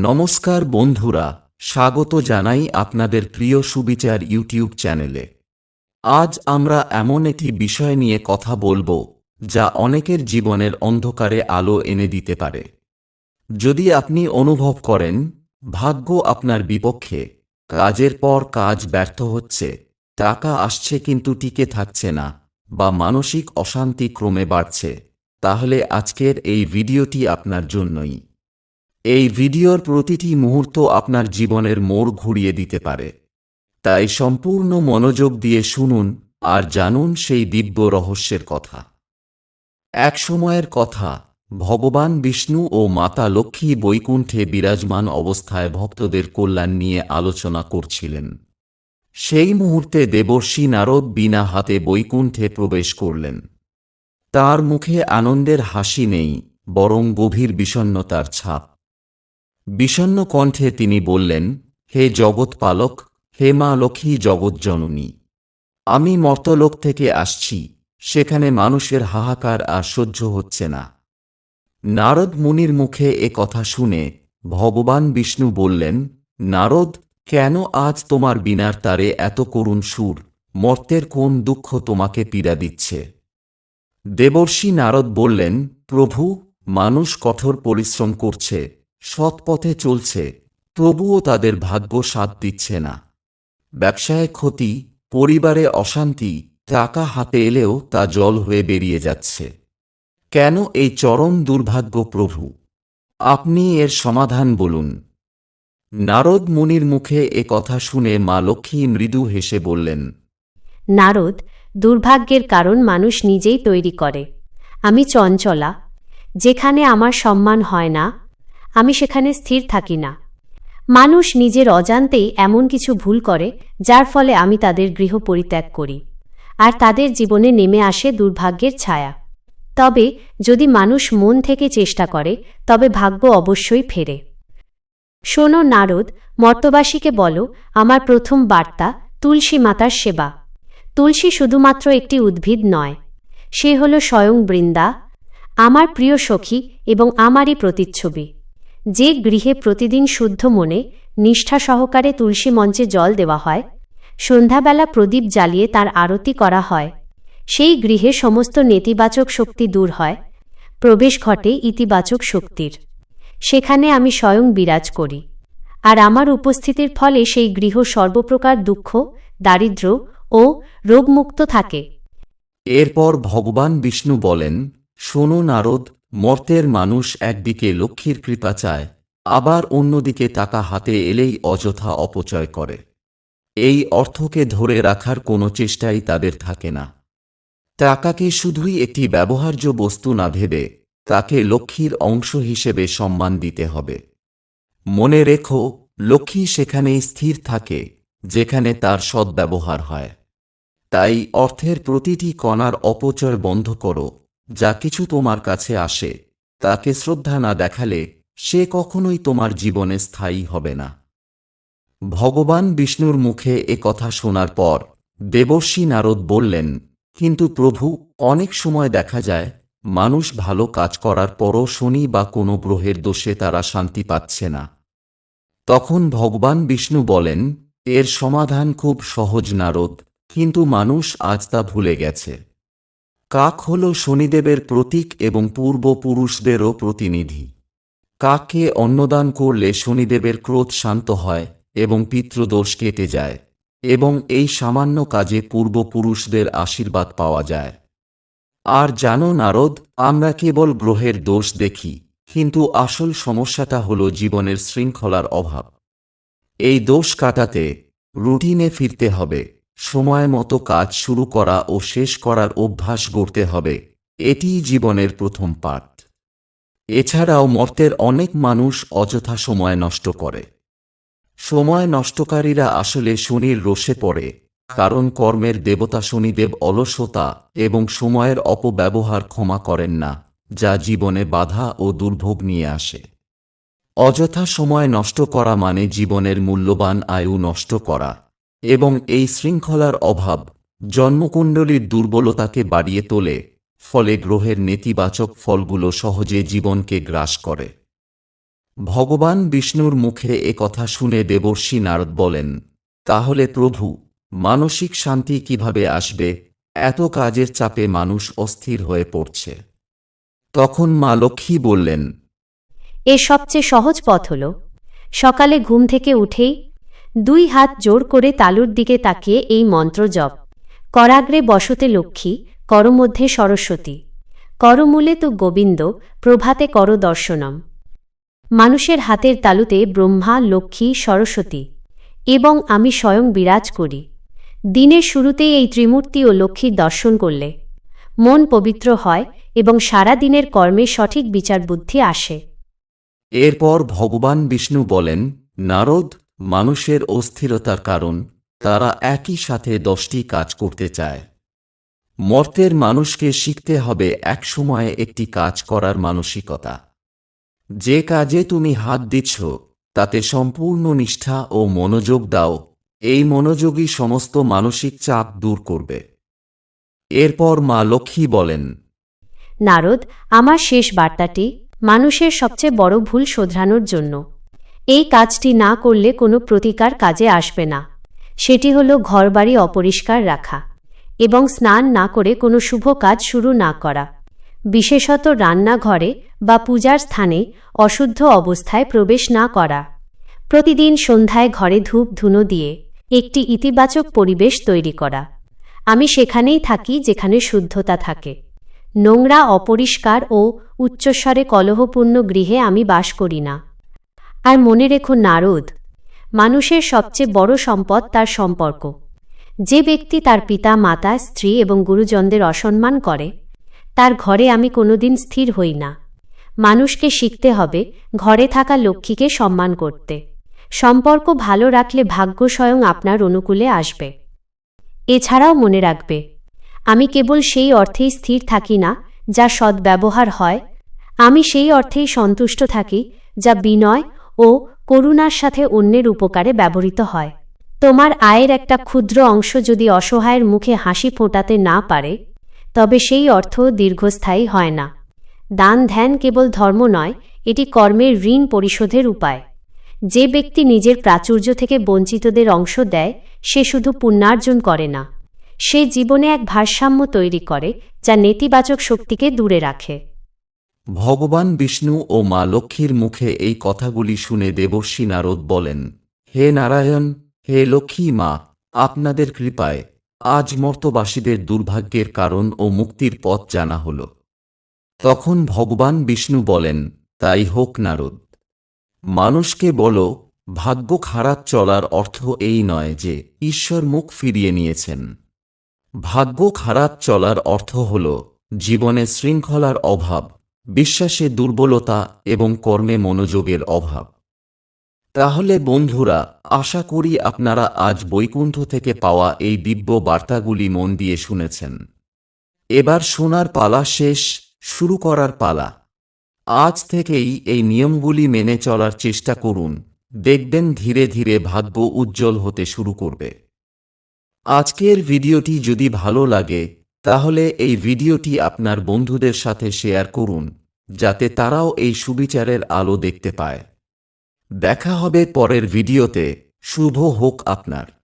নমস্কার বন্ধুরা, স্বাগত জানাই আপনাদের প্রিয় সুবিচার ইউটিউব চ্যানেলে। আজ আমরা এমন একটি বিষয় নিয়ে কথা বলব, যা অনেকের জীবনের অন্ধকারে আলো এনে দিতে পারে। যদি আপনি অনুভব করেন, ভাগ্য আপনার বিপক্ষে, কাজের পর কাজ ব্যর্থ হচ্ছে, টাকা আসছে কিন্তু টিকে থাকছে না, বা মানসিক অশান্তি ক্রমে বাড়ছে, তাহলে আজকের এই ভিডিওটি আপনার জন্যই। এই ভিডিওর প্রতিটি মুহূর্ত আপনার জীবনের মোড় ঘুরিয়ে দিতে পারে। তাই সম্পূর্ণ মনোযোগ দিয়ে শুনুন আর জানুন সেই দিব্য রহস্যের কথা। এক সময়ের কথা, ভগবান বিষ্ণু ও মাতা লক্ষ্মী বৈকুণ্ঠে বিরাজমান অবস্থায় ভক্তদের কল্যাণ নিয়ে আলোচনা করছিলেন। সেই মুহূর্তে দেবর্ষী নারদ বিনা হাতে বৈকুণ্ঠে প্রবেশ করলেন। তার মুখে আনন্দের হাসি নেই, বরং গভীর বিষণ্নতার ছাপ। বিষণ্ন কণ্ঠে তিনি বললেন, হে জগৎপালক, হে মা লক্ষ্মী জগৎজননী, আমি মর্তলোক থেকে আসছি, সেখানে মানুষের হাহাকার আর সহ্য হচ্ছে না। নারদ মুনির মুখে এ কথা শুনে ভগবান বিষ্ণু বললেন, নারদ, কেন আজ তোমার বিনার তারে এত করুণ সুর, মর্তের কোন দুঃখ তোমাকে পীড়া দিচ্ছে? দেবর্ষী নারদ বললেন, প্রভু, মানুষ কঠোর পরিশ্রম করছে সৎ পথে চলছে, তবুও তাদের ভাগ্য সাথ দিচ্ছে না। ব্যবসায় ক্ষতি, পরিবারে অশান্তি, টাকা হাতে এলেও তা জল হয়ে বেরিয়ে যাচ্ছে। কেন এই চরম দুর্ভাগ্য প্রভু? আপনি এর সমাধান বলুন। নারদ মুনির মুখে এ কথা শুনে মা লক্ষ্মী মৃদু হেসে বললেন, নারদ, দুর্ভাগ্যের কারণ মানুষ নিজেই তৈরি করে। আমি চঞ্চলা, যেখানে আমার সম্মান হয় না আমি সেখানে স্থির থাকি না। মানুষ নিজের অজান্তেই এমন কিছু ভুল করে, যার ফলে আমি তাদের গৃহ পরিত্যাগ করি, আর তাদের জীবনে নেমে আসে দুর্ভাগ্যের ছায়া। তবে, যদি মানুষ মন থেকে চেষ্টা করে, তবে ভাগ্য অবশ্যই ফেরে। শোনো নারদ, মর্তবাসীকে বলো, আমার প্রথম বার্তা, তুলসী মাতার সেবা। তুলসী শুধুমাত্র একটি উদ্ভিদ নয়, সে হল স্বয়ং বৃন্দা, আমার প্রিয় সখী এবং আমারই প্রতিচ্ছবি। যে গৃহে প্রতিদিন শুদ্ধ মনে, নিষ্ঠা সহকারে তুলসী মঞ্চে জল দেওয়া হয়, সন্ধ্যাবেলা প্রদীপ জ্বালিয়ে তার আরতি করা হয়। সেই গৃহে সমস্ত নেতিবাচক শক্তি দূর হয়, প্রবেশ ঘটে ইতিবাচক শক্তির। সেখানে আমি স্বয়ং বিরাজ করি। আর আমার উপস্থিতির ফলে সেই গৃহ সর্বপ্রকার দুঃখ দারিদ্র ও রোগমুক্ত থাকে। এরপর ভগবান বিষ্ণু বলেন, শোনো নারদ মর্তের মানুষ একদিকে লক্ষ্মীর কৃপা চায়, আবার অন্যদিকে টাকা হাতে এলেই অযথা অপচয় করে। এই অর্থকে ধরে রাখার কোনো চেষ্টাই তাদের থাকে না। টাকাকে শুধুই একটি ব্যবহার্য বস্তু না ভেবে তাকে লক্ষ্মীর অংশ হিসেবে সম্মান দিতে হবে। মনে রেখো, লক্ষ্মী সেখানেই স্থির থাকে, যেখানে তার সদ্ব্যবহার হয়। তাই অর্থের প্রতিটি কণার অপচয় বন্ধ করো। যা কিছু তোমার কাছে আসে, তাকে শ্রদ্ধা না দেখালে সে কখনোই তোমার জীবনে স্থায়ী হবে না। ভগবান বিষ্ণুর মুখে এ কথা শোনার পর দেবর্ষী নারদ বললেন, কিন্তু প্রভু, অনেক সময় দেখা যায়, মানুষ ভালো কাজ করার পরও শনি বা কোনো গ্রহের দোষে তারা শান্তি পাচ্ছে না। তখন ভগবান বিষ্ণু বলেন, এর সমাধান খুব সহজ নারদ, কিন্তু মানুষ আজ তা ভুলে গেছে। কাক হল শনিদেবের প্রতীক এবং পূর্বপুরুষদেরও প্রতিনিধি। কাককে অন্নদান করলে শনিদেবের ক্রোধ শান্ত হয় এবং পিতৃদোষ কেটে যায় এবং এই সামান্য কাজে পূর্বপুরুষদের আশীর্বাদ পাওয়া যায়। আর জানো নারদ, আমরা কেবল গ্রহের দোষ দেখি, কিন্তু আসল সমস্যাটা হল জীবনের শৃঙ্খলার অভাব। এই দোষ কাটাতে রুটিনে ফিরতে হবে। সময় মতো কাজ শুরু করা ও শেষ করার অভ্যাস গড়তে হবে। এটিই জীবনের প্রথম পাঠ। এছাড়াও মর্তের অনেক মানুষ অযথা সময় নষ্ট করে। সময় নষ্টকারীরা আসলে শনির রোষে পড়ে, কারণ কর্মের দেবতা শনিদেব অলসতা এবং সময়ের অপব্যবহার ক্ষমা করেন না, যা জীবনে বাধা ও দুর্ভোগ নিয়ে আসে। অযথা সময় নষ্ট করা মানে জীবনের মূল্যবান আয়ু নষ্ট করা। এবং এই শৃঙ্খলার অভাব জন্মকুণ্ডলীর দুর্বলতাকে বাড়িয়ে তোলে, ফলে গ্রহের নেতিবাচক ফলগুলো সহজে জীবনকে গ্রাস করে। ভগবান বিষ্ণুর মুখে এ কথা শুনে দেবর্ষি নারদ বলেন, তাহলে প্রভু, মানসিক শান্তি কীভাবে আসবে? এত কাজের চাপে মানুষ অস্থির হয়ে পড়ছে। তখন মা লক্ষ্মী বললেন, এর সবচেয়ে সহজ পথ হল, সকালে ঘুম থেকে উঠেই দুই হাত জোর করে তালুর দিকে তাকিয়ে এই মন্ত্র জপ। করাগ্রে বসতে লক্ষ্মী, করমধ্যে সরস্বতী। করমূলে তু গোবিন্দ, প্রভাতে কর দর্শনম। মানুষের হাতের তালুতে ব্রহ্মা, লক্ষ্মী, সরস্বতী। এবং আমি স্বয়ং বিরাজ করি। দিনের শুরুতেই এই ত্রিমূর্তি ও লক্ষ্মীর দর্শন করলে। মন পবিত্র হয় এবং সারা দিনের কর্মে সঠিক বিচার বুদ্ধি আসে। এরপর ভগবান বিষ্ণু বলেন, নারদ মানুষের অস্থিরতার কারণ, তারা একই সাথে দশটি কাজ করতে চায়। মর্তের মানুষকে শিখতে হবে এক সময়ে একটি কাজ করার মানসিকতা। যে কাজে তুমি হাত দিচ্ছ, তাতে সম্পূর্ণ নিষ্ঠা ও মনোযোগ দাও, এই মনোযোগই সমস্ত মানসিক চাপ দূর করবে। এরপর মা লক্ষ্মী বলেন, নারদ, আমার শেষ বার্তাটি, মানুষের সবচেয়ে বড় ভুল শোধরানোর জন্য। এই কাজটি না করলে কোনো প্রতিকার কাজে আসবে না। সেটি হল ঘরবাড়ি অপরিষ্কার রাখা এবং স্নান না করে কোনো শুভ কাজ শুরু না করা। বিশেষত রান্নাঘরে বা পূজার স্থানে অশুদ্ধ অবস্থায় প্রবেশ না করা। প্রতিদিন সন্ধ্যায় ঘরে ধূপ ধুনো দিয়ে একটি ইতিবাচক পরিবেশ তৈরি করা। আমি সেখানেই থাকি যেখানে শুদ্ধতা থাকে। নোংরা, অপরিষ্কার ও উচ্চস্বরে কলহপূর্ণ গৃহে আমি বাস করি না। আর মনে রেখো নারদ, মানুষের সবচেয়ে বড় সম্পদ তার সম্পর্ক। যে ব্যক্তি তার পিতা, মাতা, স্ত্রী এবং গুরুজনদের অসম্মান করে, তার ঘরে আমি কোনোদিন স্থির হই না। মানুষকে শিখতে হবে ঘরে থাকা লক্ষ্মীকে সম্মান করতে। সম্পর্ক ভালো রাখলে ভাগ্য স্বয়ং আপনার অনুকূলে আসবে। এছাড়াও মনে রাখবে, আমি কেবল সেই অর্থেই স্থির থাকি না যা সদ্ব্যবহার হয়, আমি সেই অর্থেই সন্তুষ্ট থাকি যা বিনয় ও করুণার সাথে অন্যের উপকারে ব্যবহৃত হয়। তোমার আয়ের একটা ক্ষুদ্র অংশ যদি অসহায়ের মুখে হাসি ফোটাতে না পারে, তবে সেই অর্থ দীর্ঘস্থায়ী হয় না। দান ধ্যান কেবল ধর্ম নয়, এটি কর্মের ঋণ পরিশোধের উপায়। যে ব্যক্তি নিজের প্রাচুর্য থেকে বঞ্চিতদের অংশ দেয়, সে শুধু পুণ্যার্জন করে না। সে জীবনে এক ভারসাম্য তৈরি করে, যা নেতিবাচক শক্তিকে দূরে রাখে। ভগবান বিষ্ণু ও মা লক্ষ্মীর মুখে এই কথাগুলি শুনে দেবর্ষী নারদ বলেন, হে নারায়ণ, হে লক্ষ্মী মা, আপনাদের কৃপায় আজ মর্তবাসীদের দুর্ভাগ্যের কারণ ও মুক্তির পথ জানা হল। তখন ভগবান বিষ্ণু বলেন, তাই হোক নারদ। মানুষকে বলো, ভাগ্য খারাপ চলার অর্থ এই নয় যে ঈশ্বর মুখ ফিরিয়ে নিয়েছেন। ভাগ্য খারাপ চলার অর্থ হল জীবনে শৃঙ্খলার অভাব বিশ্বাসে দুর্বলতা এবং কর্মে মনোযোগের অভাব। তাহলে বন্ধুরা, আশা করি আপনারা আজ বৈকুণ্ঠ থেকে পাওয়া এই দিব্য বার্তাগুলি মন দিয়ে শুনেছেন। এবার শোনার পালা শেষ, শুরু করার পালা। আজ থেকেই এই নিয়মগুলি মেনে চলার চেষ্টা করুন, দেখবেন ধীরে ধীরে ভাগ্য উজ্জ্বল হতে শুরু করবে। আজকের ভিডিওটি যদি ভালো লাগে তাহলে এই ভিডিওটি আপনার বন্ধুদের সাথে শেয়ার করুন, যাতে তারাও এই সুবিচারের আলো দেখতে পায়। দেখা হবে পরের ভিডিওতে। শুভ হোক আপনার।